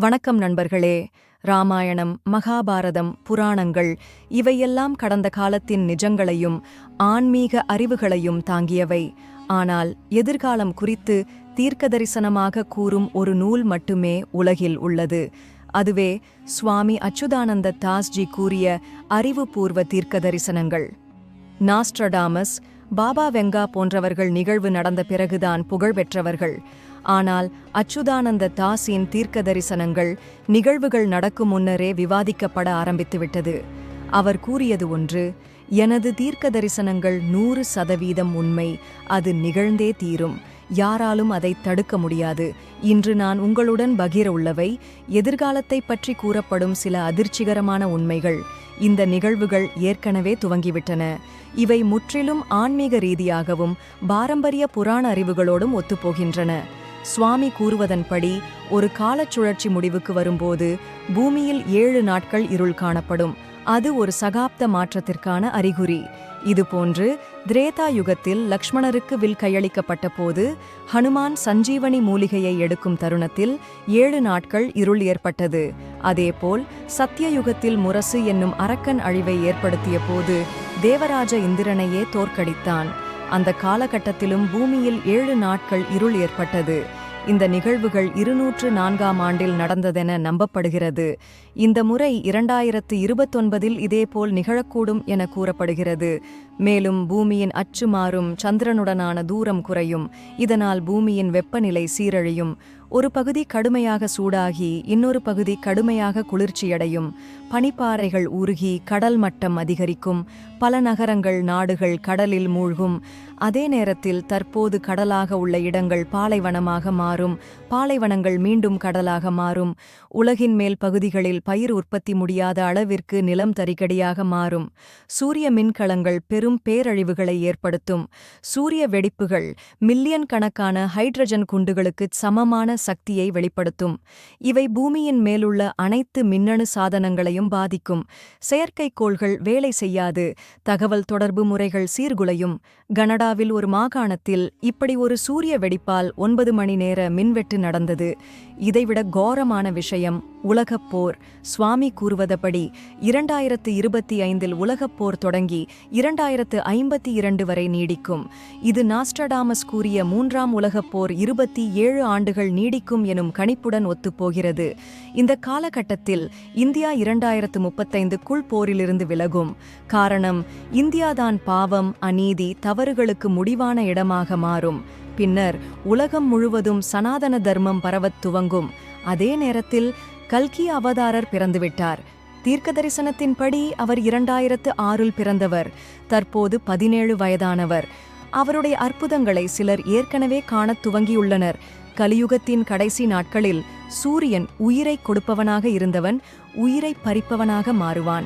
வணக்கம் நண்பர்களே. ராமாயணம் மகாபாரதம் புராணங்கள் இவையெல்லாம் கடந்த காலத்தின் நிஜங்களையும் ஆன்மீக அறிவுகளையும் தாங்கியவை. ஆனால் எதிர்காலம் குறித்து தீர்க்க தரிசனமாக கூறும் ஒரு நூல் மட்டுமே உலகில் உள்ளது. அதுவே சுவாமி அச்சுதானந்த தாஸ்ஜி கூறிய அறிவுபூர்வ தீர்க்க தரிசனங்கள் நாஸ்ட்ரடாமஸ் பாபா வெங்கா போன்றவர்கள் நிகழ்வு நடந்த பிறகுதான் புகழ் பெற்றவர்கள் ஆனால் அச்சுதானந்த தாஸின் தீர்க்க தரிசனங்கள் நிகழ்வுகள் நடக்கும் முன்னரே விவாதிக்கப்பட ஆரம்பித்துவிட்டது. அவர் கூறியது ஒன்று எனது தீர்க்க தரிசனங்கள் நூறு சதவீதம் உண்மை. அது நிகழ்ந்தே தீரும். யாராலும் அதை தடுக்க முடியாது. இன்று நான் உங்களுடன் பகிர உள்ளவை. எதிர்காலத்தை பற்றி கூறப்படும் சில அதிர்ச்சிகரமான உண்மைகள். இந்த நிகழ்வுகள் ஏற்கனவே துவங்கிவிட்டன. இவை முற்றிலும் ஆன்மீக ரீதியாகவும் பாரம்பரிய புராண அறிவுகளோடும் ஒத்துப்போகின்றன. சுவாமி கூறுவதன்படி ஒரு காலச்சுழற்சி முடிவுக்கு வரும்போது பூமியில் ஏழு நாட்கள் இருள் காணப்படும். அது ஒரு சகாப்த மாற்றத்திற்கான அறிகுறி. இதுபோன்று திரேதா யுகத்தில் லக்ஷ்மணருக்கு வில் கையளிக்கப்பட்ட போது ஹனுமான் சஞ்சீவனி மூலிகையை எடுக்கும் தருணத்தில் ஏழு நாட்கள் இருள் ஏற்பட்டது. அதேபோல் சத்தியயுகத்தில் முரசு என்னும் அரக்கன் அழிவை ஏற்படுத்திய போது தேவராஜ இந்திரனையே தோற்கடித்தான். அந்த காலகட்டத்திலும் பூமியில் ஏழு நாட்கள் இருள் ஏற்பட்டது. இந்த நிகழ்வுகள் இருநூற்று நான்காம் ஆண்டில் நடந்ததென நம்பப்படுகிறது. இந்த முறை இரண்டாயிரத்து இருபத்தொன்பதில் இதேபோல் நிகழக்கூடும் என கூறப்படுகிறது. மேலும் பூமியின் அச்சு மாறும் சந்திரனுடனான தூரம் குறையும். இதனால் பூமியின் வெப்பநிலை சீரழியும். ஒரு பகுதி கடுமையாக சூடாகி இன்னொரு பகுதி கடுமையாக குளிர்ச்சியடையும். பனிப்பாறைகள் உருகி கடல் மட்டம் அதிகரிக்கும். பல நகரங்கள் நாடுகள் கடலில் மூழ்கும். அதே நேரத்தில் தற்போது கடலாக உள்ள இடங்கள் பாலைவனமாக மாறும். பாலைவனங்கள் மீண்டும் கடலாக மாறும். உலகின் மேல் பகுதிகளில் பயிர் உற்பத்தி முடியாத அளவிற்கு நிலம் தறிக்கடியாக மாறும். சூரிய மின்கலங்கள் பெரும் பேரழிவுகளை ஏற்படுத்தும். சூரிய வெடிப்புகள் மில்லியன் கணக்கான ஹைட்ரஜன் குண்டுகளுக்கு சமமான சக்தியை வெளிப்படுத்தும். இவை பூமியின் மேலுள்ள அனைத்து மின்னணு சாதனங்களையும் பாதிக்கும். செயற்கைக்கோள்கள் வேலை செய்யாது. தகவல் தொடர்பு முறைகள் சீர்குலையும். கனடாவில் ஒரு மாகாணத்தில் இப்படி ஒரு சூரிய வெடிப்பால் ஒன்பது மணி நேர மின்வெட்டு நடந்தது. இதைவிட கோரமான விஷயம் உலகப்போர் சுவாமி கூறுவதபடி இரண்டாயிரத்து இருபத்தி ஐந்தில் உலகப்போர் தொடங்கி இரண்டாயிரத்து ஐம்பத்தி இரண்டு வரை நீடிக்கும். இது நாஸ்டடாமஸ் கூறிய மூன்றாம் உலகப்போர் இருபத்தி ஏழு ஆண்டுகள் நீடிக்கும் எனும் கணிப்புடன் ஒத்துப்போகிறது. இந்த காலகட்டத்தில் இந்தியா இரண்டாயிரத்து முப்பத்தைந்துக்குள் போரிலிருந்து விலகும். காரணம் இந்தியாதான் பாவம் அநீதி தவறுகளுக்கு முடிவான இடமாக மாறும். பின்னர் உலகம் முழுவதும் சனாதன தர்மம் பரவத் துவங்கும். அதே நேரத்தில் கல்கி அவதாரர் பிறந்துவிட்டார். தீர்க்க தரிசனத்தின்படி அவர் இரண்டாயிரத்து ஆறில் பிறந்தவர். தற்போது பதினேழு வயதானவர். அவருடைய அற்புதங்களை சிலர் ஏற்கனவே காணத் துவங்கியுள்ளனர். கலியுகத்தின் கடைசி நாட்களில் சூரியன் உயிரை கொடுப்பவனாக இருந்தவன் உயிரை பறிப்பவனாக மாறுவான்.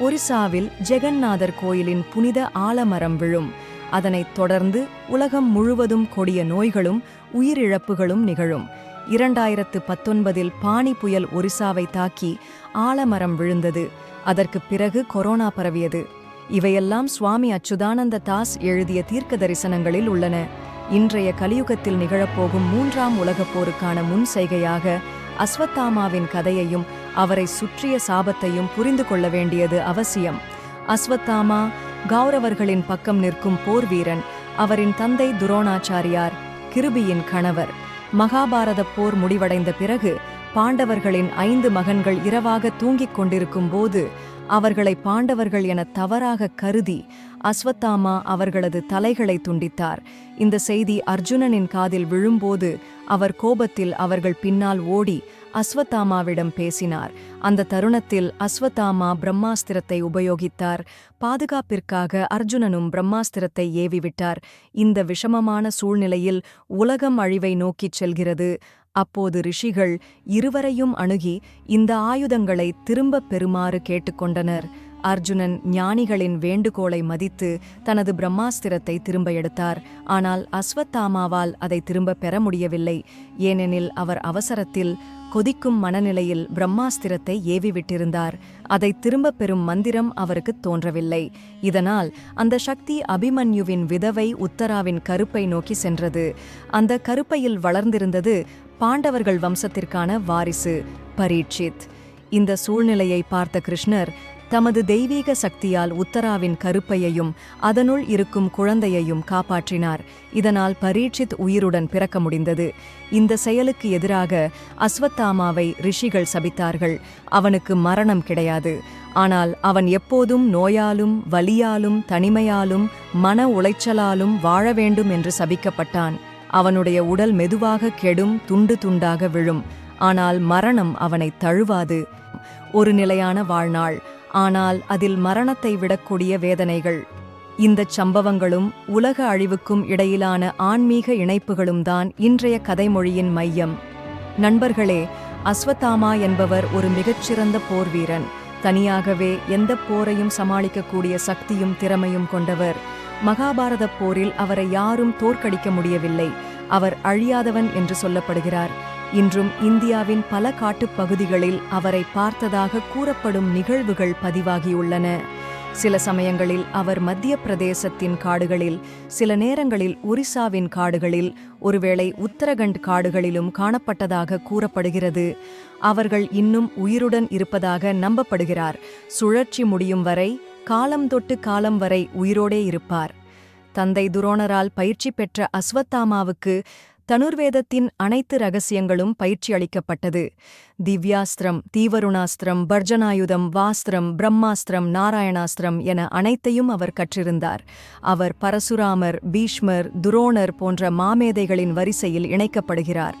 ஒரிசாவில் ஜெகந்நாதர் கோயிலின் புனித ஆலமரம் விழும். அதனைத் தொடர்ந்து உலகம் முழுவதும் கொடிய நோய்களும் உயிரிழப்புகளும் நிகழும். இரண்டாயிரத்து பத்தொன்பதில் பானி புயல் ஒரிசாவை தாக்கி ஆலமரம் விழுந்தது. அதற்குப் பிறகு கொரோனா பரவியது. இவையெல்லாம் சுவாமி அச்சுதானந்த தாஸ் எழுதிய தீர்க்க தரிசனங்களில் உள்ளன. இன்றைய கலியுகத்தில் நிகழப்போகும் மூன்றாம் உலகப் போருக்கான முன் செய்கையாக அஸ்வத்தாமாவின் கதையையும் அவரை சுற்றிய சாபத்தையும் புரிந்து கொள்ள வேண்டியது அவசியம். அஸ்வத்தாமா கௌரவர்களின் பக்கம் நிற்கும் போர் வீரன் அவரின் தந்தை துரோணாச்சாரியார் கிருபியின் கணவர். மகாபாரத போர் முடிவடைந்த பிறகு பாண்டவர்களின் ஐந்து மகன்கள் இரவாக தூங்கிக் கொண்டிருக்கும் போது அவர்களை பாண்டவர்கள் என தவறாக கருதி அஸ்வத்தாமா அவர்களது தலைகளை துண்டித்தார். இந்த செய்தி அர்ஜுனனின் காதில் விழும்போது அவர் கோபத்தில் அவர்கள் பின்னால் ஓடி அஸ்வத்தாமாவிடம் பேசினார். அந்த தருணத்தில் அஸ்வத்தாமா பிரம்மாஸ்திரத்தை உபயோகித்தார். பாதுகாப்பிற்காக அர்ஜுனனும் பிரம்மாஸ்திரத்தை ஏவிவிட்டார். இந்த விஷமமான சூழ்நிலையில் உலகம் அழிவை நோக்கிச் செல்கிறது. அப்போது ரிஷிகள் இருவரையும் அணுகி இந்த ஆயுதங்களை திரும்பப் பெறுமாறு கேட்டுக்கொண்டனர். அர்ஜுனன் ஞானிகளின் வேண்டுகோளை மதித்து தனது பிரம்மாஸ்திரத்தை திரும்ப எடுத்தார். ஆனால் அஸ்வத்தாமாவால் அதை திரும்ப பெற முடியவில்லை. ஏனெனில் அவர் அவசரத்தில் கொதிக்கும் மனநிலையில் பிரம்மாஸ்திரத்தை ஏவிவிட்டிருந்தார். அதை திரும்பப் பெறும் மந்திரம் அவருக்கு தோன்றவில்லை. இதனால் அந்த சக்தி அபிமன்யுவின் விதவை உத்தராவின் கருப்பை நோக்கி சென்றது. அந்த கருப்பையில் வளர்ந்திருந்தது பாண்டவர்கள் வம்சத்திற்கான வாரிசு பரீட்சித். இந்த சூழ்நிலையை பார்த்த கிருஷ்ணர் தமது தெய்வீக சக்தியால் உத்தராவின் கருப்பையையும் அதனுள் இருக்கும் குழந்தையையும் காப்பாற்றினார். இதனால் பரீட்சித் உயிருடன் பிறக்க முடிந்தது. இந்த செயலுக்கு எதிராக அஸ்வத்தாமாவை ரிஷிகள் சபித்தார்கள். அவனுக்கு மரணம் கிடையாது. ஆனால் அவன் எப்போதும் நோயாலும் வலியாலும் தனிமையாலும் மன உளைச்சலாலும் வாழ வேண்டும் என்று சபிக்கப்பட்டான். அவனுடைய உடல் மெதுவாக கெடும் துண்டு துண்டாக விழும். ஆனால் மரணம் அவனை தழுவாது. ஒரு நிலையான வாழ்நாள். ஆனால் அதில் மரணத்தை விடக்கூடிய வேதனைகள். இந்த சம்பவங்களும் உலக அழிவுக்கும் இடையிலான ஆன்மீக இணைப்புகளும் தான் இன்றைய கதைமொழியின் மையம். நண்பர்களே அஸ்வத்தாமா என்பவர் ஒரு மிகச்சிறந்த போர்வீரன் தனியாகவே எந்த போரையும் சமாளிக்கக்கூடிய சக்தியும் திறமையும் கொண்டவர். மகாபாரத போரில் அவரை யாரும் தோற்கடிக்க முடியவில்லை. அவர் அழியாதவன் என்று சொல்லப்படுகிறார். இன்றும் இந்தியாவின் பல காட்டுப் பகுதிகளில் அவரை பார்த்ததாக கூறப்படும் நிகழ்வுகள் பதிவாகியுள்ளன. சில சமயங்களில் அவர் மத்திய பிரதேசத்தின் காடுகளில் சில நேரங்களில் ஒரிசாவின் காடுகளில் ஒருவேளை உத்தரகண்ட் காடுகளிலும் காணப்பட்டதாக கூறப்படுகிறது. அவர்கள் இன்னும் உயிருடன் இருப்பதாக நம்பப்படுகிறார். சுழற்சி முடியும் வரை காலம் தொட்டு காலம் வரை உயிரோடே இருப்பார். தந்தை துரோணரால் பயிற்சி பெற்ற அஸ்வத்தாமாவுக்கு தனுர்வேதத்தின் அனைத்து ரகசியங்களும் பயிற்சி அளிக்கப்பட்டது. திவ்யாஸ்திரம் தீவருணாஸ்திரம் பர்ஜனாயுதம் வாஸ்திரம் பிரம்மாஸ்திரம் நாராயணாஸ்திரம் என அனைத்தையும் அவர் கற்றிருந்தார். அவர் பரசுராமர் பீஷ்மர் துரோணர் போன்ற மாமேதைகளின் வரிசையில் இணைக்கப்படுகிறார்.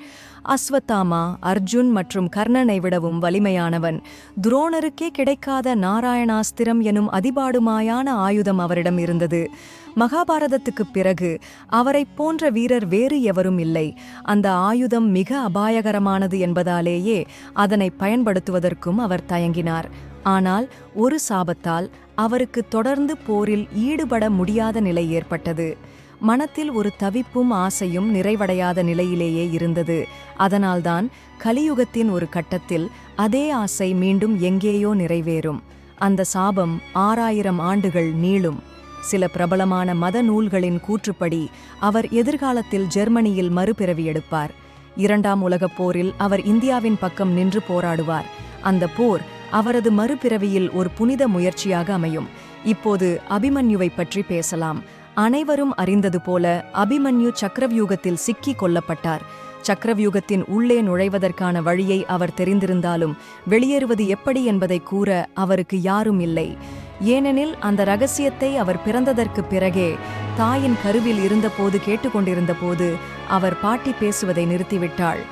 அஸ்வத்தாமா அர்ஜுன் மற்றும் கர்ணனை விடவும் வலிமையானவன். துரோணருக்கே கிடைக்காத நாராயணாஸ்திரம் எனும் அதிபாடுமாயான ஆயுதம் அவரிடம் இருந்தது. மகாபாரதத்துக்குப் பிறகு அவரைப் போன்ற வீரர் வேறு எவரும் இல்லை. அந்த ஆயுதம் மிக அபாயகரமானது என்பதாலேயே அதனை பயன்படுத்துவதற்கும் அவர் தயங்கினார். ஆனால் ஒரு சாபத்தால் அவருக்கு தொடர்ந்து போரில் ஈடுபட முடியாத நிலை ஏற்பட்டது. மனத்தில் ஒரு தவிப்பும் ஆசையும் நிறைவடையாத நிலையிலேயே இருந்தது. அதனால்தான் கலியுகத்தின் ஒரு கட்டத்தில் அதே ஆசை மீண்டும் எங்கேயோ நிறைவேறும். அந்த சாபம் ஆறாயிரம் ஆண்டுகள் நீளும். சில பிரபலமான மத நூல்களின் கூற்றுப்படி அவர் எதிர்காலத்தில் ஜெர்மனியில் மறுபிறவி எடுப்பார். இரண்டாம் உலகப் போரில் அவர் இந்தியாவின் பக்கம் நின்று போராடுவார். அந்த போர் அவரது மறுபிறவியில் ஒரு புனித முயற்சியாக அமையும். இப்போது அபிமன்யுவை பற்றி பேசலாம். அனைவரும் அறிந்தது போல அபிமன்யு சக்கரவியூகத்தில் சிக்கி கொல்லப்பட்டார். சக்கரவியூகத்தின் உள்ளே நுழைவதற்கான வழியை அவர் தெரிந்திருந்தாலும் வெளியேறுவது எப்படி என்பதை கூற அவருக்கு யாரும் இல்லை. ஏனெனில் அந்த ரகசியத்தை அவர் பிறந்ததற்கு பிறகே தாயின் கருவில் இருந்தபோது கேட்டுக்கொண்டிருந்த போது அவர் பாட்டி பேசுவதை நிறுத்திவிட்டாள்.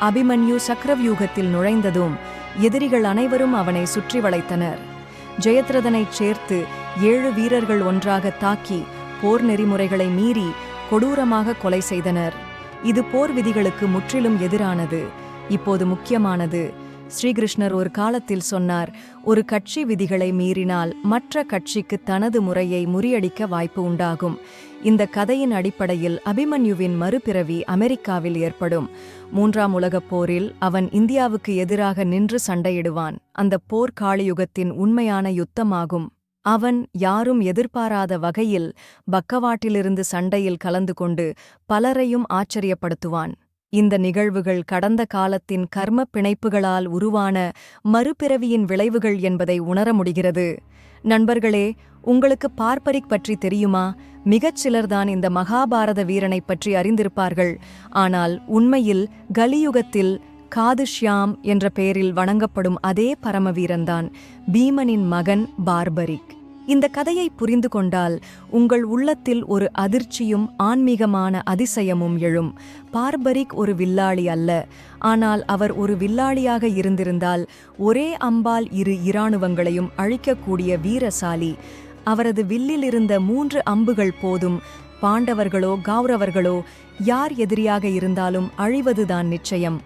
அபிமன்யு சக்கரவியூகத்தில் நுழைந்ததும் எதிரிகள் அனைவரும் அவனை சுற்றி வளைத்தனர். ஜெயத்ரதனைச் சேர்த்து ஏழு வீரர்கள் ஒன்றாக தாக்கி போர் நெறிமுறைகளை மீறி கொடூரமாக கொலை செய்தனர். இது போர் விதிகளுக்கு முற்றிலும் எதிரானது. இப்போது முக்கியமானது. ஸ்ரீகிருஷ்ணர் ஒரு காலத்தில் சொன்னார் ஒரு கட்சி விதிகளை மீறினால் மற்ற கட்சிக்கு தனது முறையை முறியடிக்க வாய்ப்பு உண்டாகும். இந்த கதையின் அடிப்படையில் அபிமன்யுவின் மறுபிறவி அமெரிக்காவில் ஏற்படும். மூன்றாம் உலகப் போரில் அவன் இந்தியாவுக்கு எதிராக நின்று சண்டையிடுவான். அந்த போர் காளியுகத்தின் உண்மையான யுத்தமாகும். அவன் யாரும் எதிர்பாராத வகையில் பக்கவாட்டிலிருந்து சண்டையில் கலந்து கொண்டு பலரையும் ஆச்சரியப்படுத்துவான். இந்த நிகழ்வுகள் கடந்த காலத்தின் கர்ம பிணைப்புகளால் உருவான மறுபிறவியின் விளைவுகள் என்பதை உணர முடிகிறது. நண்பர்களே உங்களுக்கு பார்ப்பரிக் பற்றி தெரியுமா? மிகச் சிலர்தான் இந்த மகாபாரத வீரனைப் பற்றி அறிந்திருப்பார்கள். ஆனால் உண்மையில் கலியுகத்தில் காதுஷ்யாம் என்ற பெயரில் வணங்கப்படும் அதே பரமவீரன்தான் பீமனின் மகன் பார்பரிக். இந்த கதையை புரிந்து கொண்டால் உங்கள் உள்ளத்தில் ஒரு அதிர்ச்சியும் ஆன்மீகமான அதிசயமும் எழும். பார்பரிக் ஒரு வில்லாளி அல்ல. ஆனால் அவர் ஒரு வில்லாளியாக இருந்திருந்தால் ஒரே அம்பால் இரு இராணுவங்களையும் அழிக்கக்கூடிய வீரசாலி. அவரது வில்லில் இருந்த மூன்று அம்புகள் போதும். பாண்டவர்களோ கௌரவர்களோ யார் எதிரியாக இருந்தாலும் அழிவதுதான் நிச்சயம்.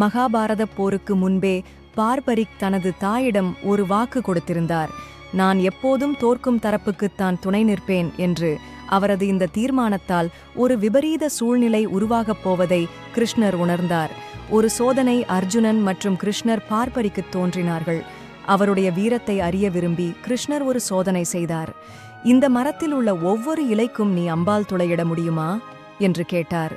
மகாபாரத போருக்கு முன்பே பார்பரிக் தனது தாயிடம் ஒரு வாக்கு கொடுத்திருந்தார். நான் எப்போதும் தோற்கும் தரப்புக்குத்தான் துணை நிற்பேன் என்று அவரது இந்த தீர்மானத்தால் ஒரு விபரீத சூழ்நிலை உருவாகப் போவதை கிருஷ்ணர் உணர்ந்தார். ஒரு சோதனை அர்ஜுனன் மற்றும் கிருஷ்ணர் பார்ப்பரிக்கு தோன்றினார்கள். அவருடைய வீரத்தை அறிய விரும்பி கிருஷ்ணர் ஒரு சோதனை செய்தார். இந்த மரத்தில் உள்ள ஒவ்வொரு இலைக்கும் நீ அம்பால் துளையிட முடியுமா? என்று கேட்டார்.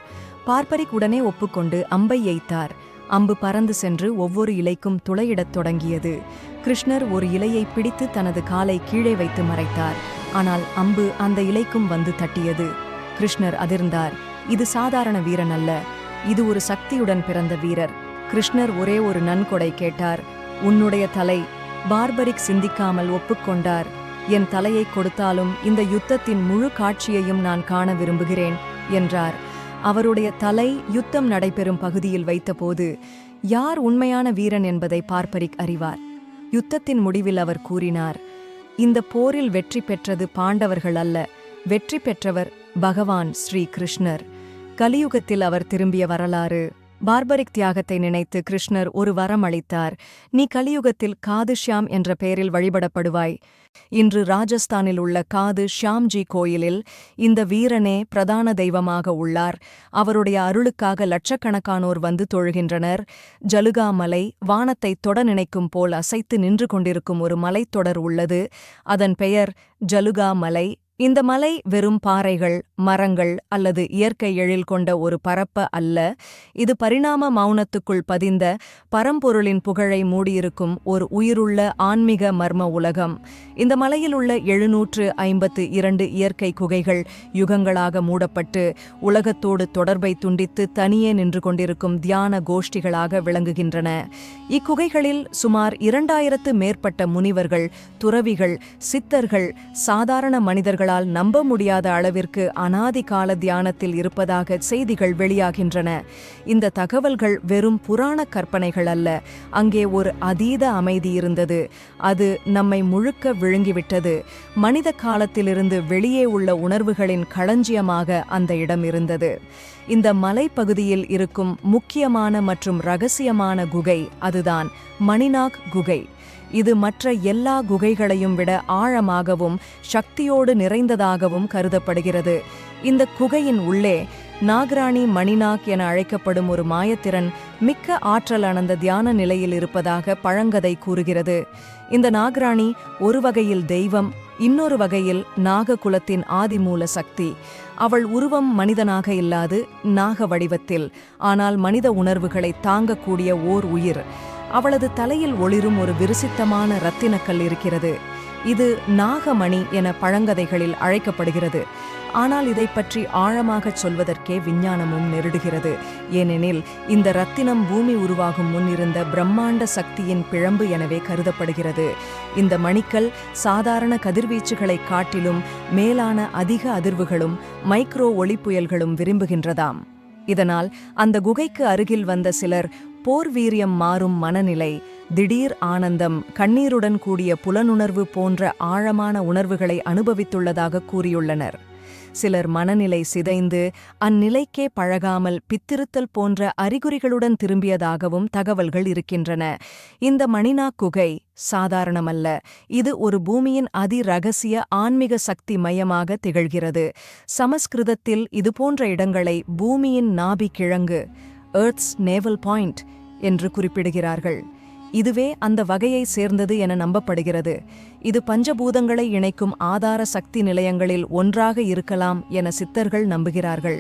பார்ப்பரிக் உடனே ஒப்புக்கொண்டு அம்பை எய்த்தார். அம்பு பறந்து சென்று ஒவ்வொரு இலைக்கும் துளையிடத் தொடங்கியது. கிருஷ்ணர் ஒரு இலையை பிடித்து தனது காலை கீழே வைத்து மறைத்தார். ஆனால் அம்பு அந்த இலைக்கும் வந்து தட்டியது. கிருஷ்ணர் அதிர்ந்தார். இது சாதாரண வீரன் அல்ல. இது ஒரு சக்தியுடன் பிறந்த வீரர். கிருஷ்ணர் ஒரே ஒரு நன்கொடை கேட்டார். உன்னுடைய தலை பார்பரிக் சிந்திக்காமல் ஒப்புக்கொண்டார் என் தலையை கொடுத்தாலும் இந்த யுத்தத்தின் முழு காட்சியையும் நான் காண விரும்புகிறேன் என்றார். அவருடைய தலை யுத்தம் நடைபெறும் பகுதியில் வைத்தபோது யார் உண்மையான வீரன் என்பதை பார்ப்பரிக் அறிவார். யுத்தத்தின் முடிவில் அவர் கூறினார் இந்த போரில் வெற்றி பெற்றது பாண்டவர்கள் அல்ல வெற்றி பெற்றவர் பகவான் ஸ்ரீ கிருஷ்ணர். கலியுகத்தில் அவர் திரும்பிய வரலாறு பார்பரிக் தியாகத்தை நினைத்து கிருஷ்ணர் ஒரு வரம் அளித்தார். நீ கலியுகத்தில் காது ஷியாம் என்ற பெயரில் வழிபடப்படுவாய். இன்று ராஜஸ்தானில் உள்ள காது ஷியாம்ஜி கோயிலில் இந்த வீரனே பிரதான தெய்வமாக உள்ளார். அவருடைய அருளுக்காக லட்சக்கணக்கானோர் வந்து தொழுகின்றனர். ஜலுகா மலை வானத்தை தொட நினைக்கும் போல் அசைத்து நின்று கொண்டிருக்கும் ஒரு மலைத்தொடர் உள்ளது. அதன் பெயர் ஜலுகா மலை இந்த மலை வெறும் பாறைகள் மரங்கள் அல்லது இயற்கை எழில் கொண்ட ஒரு பரப்ப அல்ல. இது பரிணாம மௌனத்துக்குள் பதிந்த பரம்பொருளின் புகழை மூடியிருக்கும் ஒரு உயிருள்ள ஆன்மீக மர்ம உலகம். இந்த மலையில் உள்ள எழுநூற்று ஐம்பத்து இரண்டு இயற்கை குகைகள் யுகங்களாக மூடப்பட்டு உலகத்தோடு தொடர்பை துண்டித்து தனியே நின்று கொண்டிருக்கும் தியான கோஷ்டிகளாக விளங்குகின்றன. இக்குகைகளில் சுமார் இரண்டாயிரத்து மேற்பட்ட முனிவர்கள் துறவிகள் சித்தர்கள் சாதாரண மனிதர்கள் அவர்களால் நம்ப முடியாத அளவிற்கு அனாதி கால தியானத்தில் இருப்பதாக செய்திகள் வெளியாகின்றன. இந்த தகவல்கள் வெறும் புராண கற்பனைகள் அல்ல. அங்கே ஒரு அதீத அமைதி இருந்தது. அது நம்மை முழுக்க விழுங்கிவிட்டது. மனித காலத்திலிருந்து வெளியே உள்ள உணர்வுகளின் களஞ்சியமாக அந்த இடம் இருந்தது. இந்த மலைப்பகுதியில் இருக்கும் முக்கியமான மற்றும் ரகசியமான குகை அதுதான் மணிநாக் குகை. இது மற்ற எல்லா குகைகளையும் விட ஆழமாகவும் சக்தியோடு நிறைந்ததாகவும் கருதப்படுகிறது. இந்த குகையின் உள்ளே நாகராணி மணிநாக் என அழைக்கப்படும் ஒரு மாயத்திறன் மிக்க ஆற்றல் அணந்த தியான நிலையில் இருப்பதாக பழங்கதை கூறுகிறது. இந்த நாகராணி ஒரு வகையில் தெய்வம் இன்னொரு வகையில் நாககுலத்தின் ஆதிமூல சக்தி. அவள் உருவம் மனிதனாக இல்லாது நாக வடிவத்தில் ஆனால் மனித உணர்வுகளை தாங்கக்கூடிய ஓர் உயிர். அவளது தலையில் ஒளிரும் ஒரு விருசித்தமான இரத்தினக்கல் இருக்கிறது. இது நாகமணி என பழங்கதைகளில் அழைக்கப்படுகிறது. ஆனால் இதை பற்றி ஆழமாகச் சொல்வதற்கே விஞ்ஞானமும் நெருடுகிறது. ஏனெனில் இந்த ரத்தினம் பூமி உருவாகும் முன் இருந்த பிரம்மாண்ட சக்தியின் பிழம்பு எனவே கருதப்படுகிறது. இந்த மணிக்கல் சாதாரண கதிர்வீச்சுகளை காட்டிலும் மேலான அதிக அதிர்வுகளும் மைக்ரோ ஒளிப்புயல்களும் விரும்புகின்றதாம். இதனால் அந்த குகைக்கு அருகில் வந்த சிலர் போர் வீரியம் மாறும் மனநிலை திடீர் ஆனந்தம் கண்ணீருடன் கூடிய புலனுணர்வு போன்ற ஆழமான உணர்வுகளை அனுபவித்துள்ளதாக கூறியுள்ளனர். சிலர் மனநிலை சிதைந்து அந்நிலைக்கே பழகாமல் பித்திருத்தல் போன்ற அறிகுறிகளுடன் திரும்பியதாகவும் தகவல்கள் இருக்கின்றன. இந்த மணினா குகை சாதாரணமல்ல இது ஒரு பூமியின் அதிரகசிய ஆன்மீக சக்தி மையமாக திகழ்கிறது. சமஸ்கிருதத்தில் இதுபோன்ற இடங்களை பூமியின் நாபி கிழங்கு எர்த்ஸ் நேவல் பாயிண்ட் என்று குறிப்பிடுகிறார்கள். இதுவே அந்த வகையை சேர்ந்தது என நம்பப்படுகிறது. இது பஞ்சபூதங்களை இணைக்கும் ஆதார சக்தி நிலையங்களில் ஒன்றாக இருக்கலாம் என சித்தர்கள் நம்புகிறார்கள்.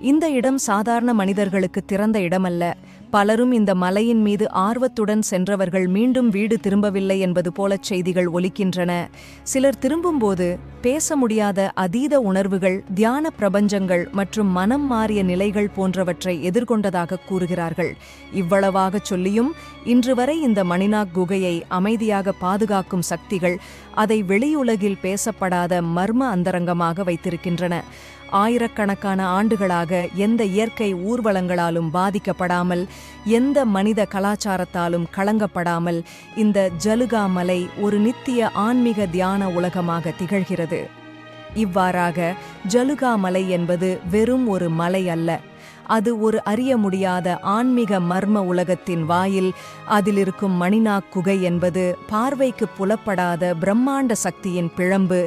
இந்த இடம் சாதாரண மனிதர்களுக்கு திறந்த இடமல்ல. பலரும் இந்த மலையின் மீது ஆர்வத்துடன் சென்றவர்கள் மீண்டும் வீடு திரும்பவில்லை என்பது போலச் செய்திகள் ஒலிக்கின்றன. சிலர் திரும்பும்போது பேச முடியாத அதீத உணர்வுகள் தியான பிரபஞ்சங்கள் மற்றும் மனம் மாறிய நிலைகள் போன்றவற்றை எதிர்கொண்டதாக கூறுகிறார்கள். இவ்வளவாகச் சொல்லியும் இன்று வரை இந்த மணிநாக் குகையை அமைதியாக பாதுகாக்கும் சக்திகள் அதை வெளியுலகில் பேசப்படாத மர்ம அந்தரங்கமாக வைத்திருக்கின்றன. ஆயிரக்கணக்கான ஆண்டுகளாக எந்த இயற்கை ஊர்வலங்களாலும் பாதிக்கப்படாமல் எந்த மனித கலாச்சாரத்தாலும் களங்கப்படாமல் இந்த ஜலுகா மலை ஒரு நித்திய ஆன்மீக தியான உலகமாக திகழ்கிறது. இவ்வாறாக ஜலுகா மலை என்பது வெறும் ஒரு மலை அல்ல அது ஒரு அறிய முடியாத ஆன்மீக மர்ம உலகத்தின் வாயில் அதிலிருக்கும் மணிநாக் குகை என்பது பார்வைக்கு புலப்படாத பிரம்மாண்ட சக்தியின் பிழம்பு.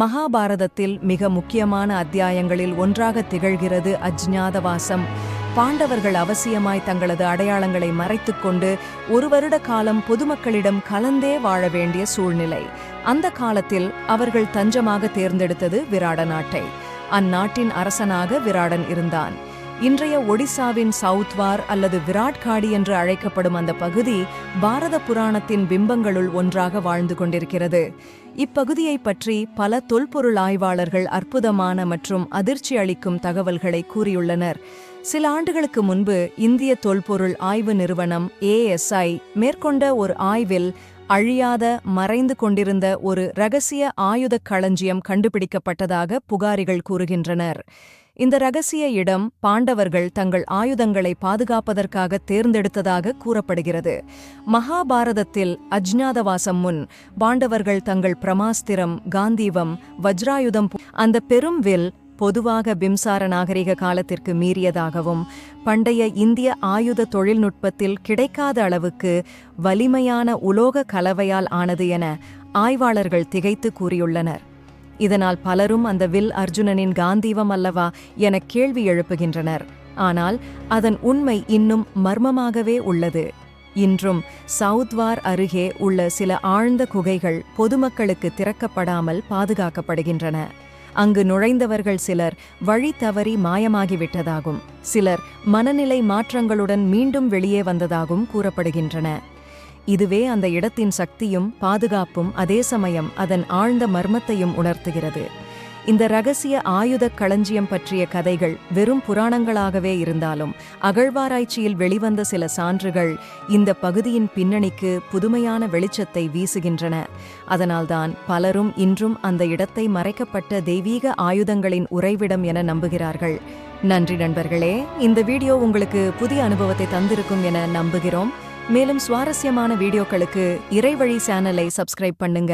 மகாபாரதத்தில் மிக முக்கியமான அத்தியாயங்களில் ஒன்றாக திகழ்கிறது அஜ்ஞாதவாசம். பாண்டவர்கள் அவசியமாய் தங்களது அடையாளங்களை மறைத்துக்கொண்டு ஒரு வருட காலம் பொதுமக்களிடம் கலந்தே வாழ வேண்டிய சூழ்நிலை. அந்த காலத்தில் அவர்கள் தஞ்சமாக தேர்ந்தெடுத்தது விராட நாட்டை. அந்நாட்டின் அரசனாக விராடன் இருந்தான். இன்றைய ஒடிசாவின் சவுத்வார் அல்லது விராட்காடி என்று அழைக்கப்படும் அந்த பகுதி பாரத புராணத்தின் பிம்பங்களுள் ஒன்றாக வாழ்ந்து கொண்டிருக்கிறது. இப்பகுதியைப் பற்றி பல தொல்பொருள் ஆய்வாளர்கள் அற்புதமான மற்றும் அதிர்ச்சி அளிக்கும் தகவல்களை கூறியுள்ளனர். சில ஆண்டுகளுக்கு முன்பு இந்திய தொல்பொருள் ஆய்வு நிறுவனம் ஏஎஸ்ஐ மேற்கொண்ட ஒரு ஆய்வில் அழியாத மறைந்து கொண்டிருந்த ஒரு ரகசிய ஆயுதக் களஞ்சியம் கண்டுபிடிக்கப்பட்டதாக புகாரிகள் கூறுகின்றனர். இந்த ரகசிய இடம் பாண்டவர்கள் தங்கள் ஆயுதங்களை பாதுகாப்பதற்காக தேர்ந்தெடுத்ததாக கூறப்படுகிறது. மகாபாரதத்தில் அஜ்ஞாதவாசம் முன் பாண்டவர்கள் தங்கள் பிரமாஸ்திரம் காந்தீவம் வஜ்ராயுதம் அந்த பெரும் வில் பொதுவாக பிம்சார நாகரிக காலத்திற்கு மீறியதாகவும் பண்டைய இந்திய ஆயுத தொழில்நுட்பத்தில் கிடைக்காத அளவுக்கு வலிமையான உலோக கலவையால் ஆனது என ஆய்வாளர்கள் திகைத்து கூறியுள்ளனர். இதனால் பலரும் அந்த வில் அர்ஜுனனின் காந்தீவம் அல்லவா என கேள்வி எழுப்புகின்றனர். ஆனால் அதன் உண்மை இன்னும் மர்மமாகவே உள்ளது. இன்றும் சவுத்வார் அருகே உள்ள சில ஆழ்ந்த குகைகள் பொதுமக்களுக்கு திறக்கப்படாமல் பாதுகாக்கப்படுகின்றன. அங்கு நுழைந்தவர்கள் சிலர் வழி தவறி மாயமாகிவிட்டதாகும். சிலர் மனநிலை மாற்றங்களுடன் மீண்டும் வெளியே வந்ததாகவும் கூறப்படுகின்றன. இதுவே அந்த இடத்தின் சக்தியும் பாதுகாப்பும் அதே சமயம் அதன் ஆழ்ந்த மர்மத்தையும் உணர்த்துகிறது. இந்த ரகசிய ஆயுதக் களஞ்சியம் பற்றிய கதைகள் வெறும் புராணங்களாகவே இருந்தாலும் அகழ்வாராய்ச்சியில் வெளிவந்த சில சான்றுகள் இந்த பகுதியின் பின்னணிக்கு புதுமையான வெளிச்சத்தை வீசுகின்றன. அதனால்தான் பலரும் இன்றும் அந்த இடத்தை மறைக்கப்பட்ட தெய்வீக ஆயுதங்களின் உறைவிடம் என நம்புகிறார்கள். நன்றி நண்பர்களே இந்த வீடியோ உங்களுக்கு புதிய அனுபவத்தை தந்திருக்கும் என நம்புகிறோம். மேலும் சுவாரஸ்யமான வீடியோக்களுக்கு இறைவழி சேனலை சப்ஸ்கிரைப் பண்ணுங்க.